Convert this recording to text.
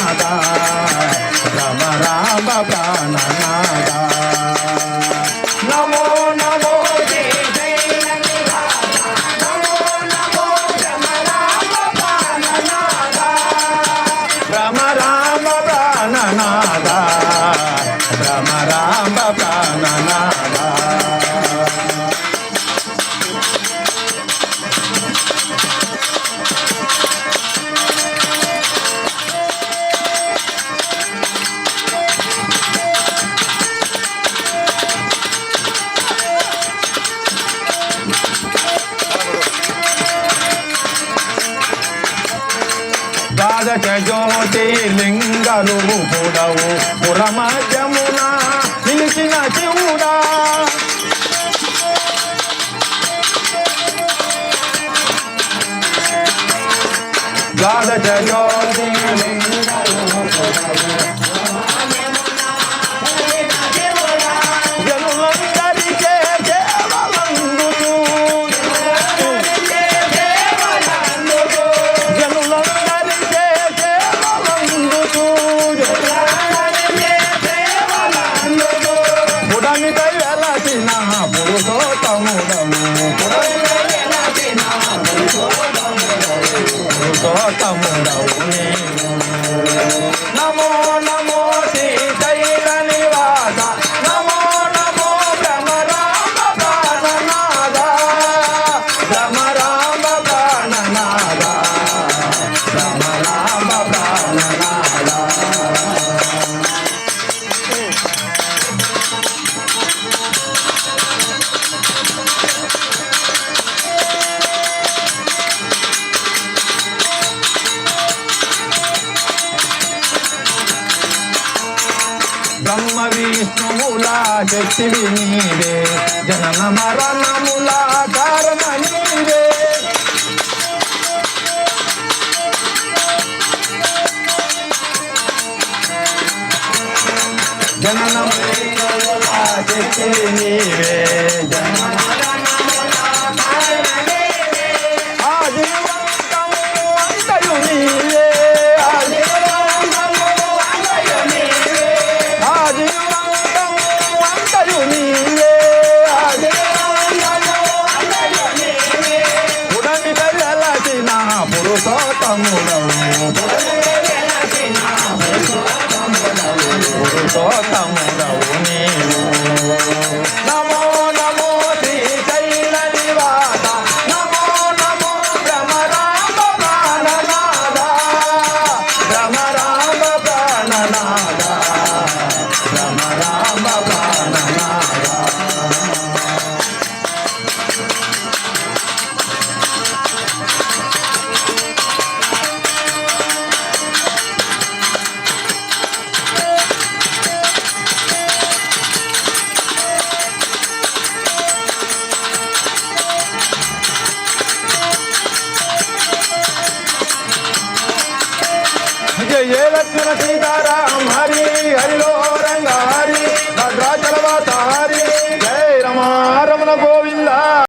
రామ రమ రామ ప్రాణనాదా నమో నమో రమ రామ రమ రామ ప్రాణనాదా ద్వాదశ జ్యోతి లింగలు పుడవు పురమధ్యమున నిలిచిన శివుడా. ద్వాదశ జ్యోతి జనులందరికీ పుడమిపై వెలసిన పురుషోత్తముడము పురుషోత్తముడవు బ్రహ్మ విష్ణువుల శక్తివి నీవే జనన మరణముల కారణ నీవే జనన మరణముల శక్తివి నీవే జనన పురుషోత్తముడవు పురుషోత్తముడవు జయ లక్ష్మణ సీతారా